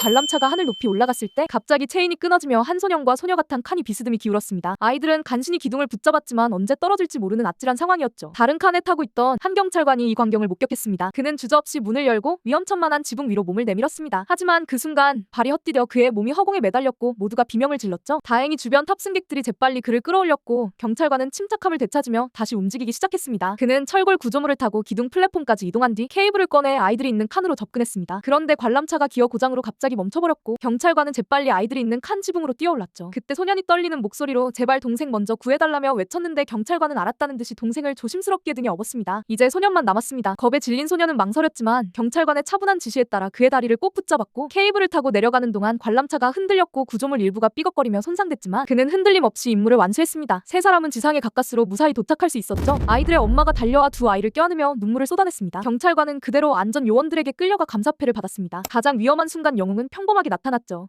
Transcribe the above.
관람차가 하늘 높이 올라갔을 때 갑자기 체인이 끊어지며 한 소년과 소녀가 탄 칸이 비스듬히 기울었습니다. 아이들은 간신히 기둥을 붙잡았지만 언제 떨어질지 모르는 아찔한 상황이었죠. 다른 칸에 타고 있던 한 경찰관이 이 광경을 목격했습니다. 그는 주저없이 문을 열고 위험천만한 지붕 위로 몸을 내밀었습니다. 하지만 그 순간 발이 헛디뎌 그의 몸이 허공에 매달렸고 모두가 비명을 질렀죠. 다행히 주변 탑승객들이 재빨리 그를 끌어올렸고 경찰관은 침착함을 되찾으며 다시 움직이기 시작했습니다. 그는 철골 구조물을 타고 기둥 플랫폼까지 이동한 뒤 케이블을 꺼내 아이들이 있는 칸으로 접근했습니다. 그런데 관람차가 기어 고장으로 갑자기 멈춰버렸고 경찰관은 재빨리 아이들이 있는 칸 지붕으로 뛰어올랐죠. 그때 소년이 떨리는 목소리로 제발 동생 먼저 구해달라며 외쳤는데 경찰관은 알았다는 듯이 동생을 조심스럽게 등에 업었습니다. 이제 소년만 남았습니다. 겁에 질린 소년은 망설였지만 경찰관의 차분한 지시에 따라 그의 다리를 꼭 붙잡았고 케이블을 타고 내려가는 동안 관람차가 흔들렸고 구조물 일부가 삐걱거리며 손상됐지만 그는 흔들림 없이 임무를 완수했습니다. 세 사람은 지상에 가까스로 무사히 도착할 수 있었죠. 아이들의 엄마가 달려와 두 아이를 껴안으며 눈물을 쏟아냈습니다. 경찰관은 그대로 안전 요원들에게 끌려가 감사패를 받았습니다. 가장 위험한 순간 영웅 은 평범하게 나타났죠.